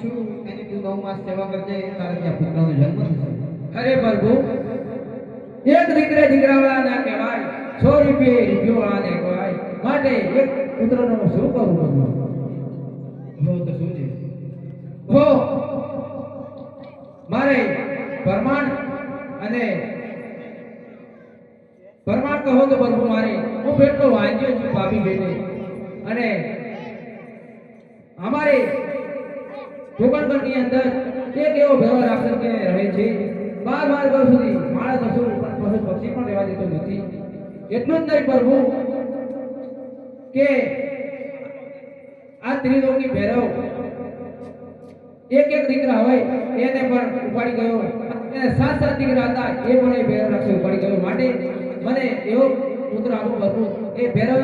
છું, એની તું નવ માસ સેવા કરજે તારે ત્યાં પુત્રનો જન્મ થશે. અરે પ્રભુ એક દીકરે દીકરાવાળા ના કહેવાય, સો રૂપિયે રૂપિયો વાળા ને કહેવાય માટે એક પુત્રનો શું કરું બધું હો, તો શું છે? હો, મારે પરમાણ અને પરમાણ કહો તો પ્રભુ મારે, હું પેટલો વાંચ્યો છું ભાભી બેને અને અમારે ટોકણગઢની અંદર એક એવો રાક્ષસ કે રહે છે. બાર બાર વર્ષ સુધી માણસ પશુ પશુ પક્ષી પણ રહેવા દેતો નથી. એટલું જ નહીં પ્રભુ કે આ ત્રિલોકી ભૈરવ એક એક દીકરા હોય એને પણ ઉપાડી ગયો. એને સાત સાત દીકરા હતા એ પણ એ ભૈરવ રાક્ષસ ઉપાડી ગયો. માટે મને એવો પુત્ર આપો પ્રભુ એ ભૈરવ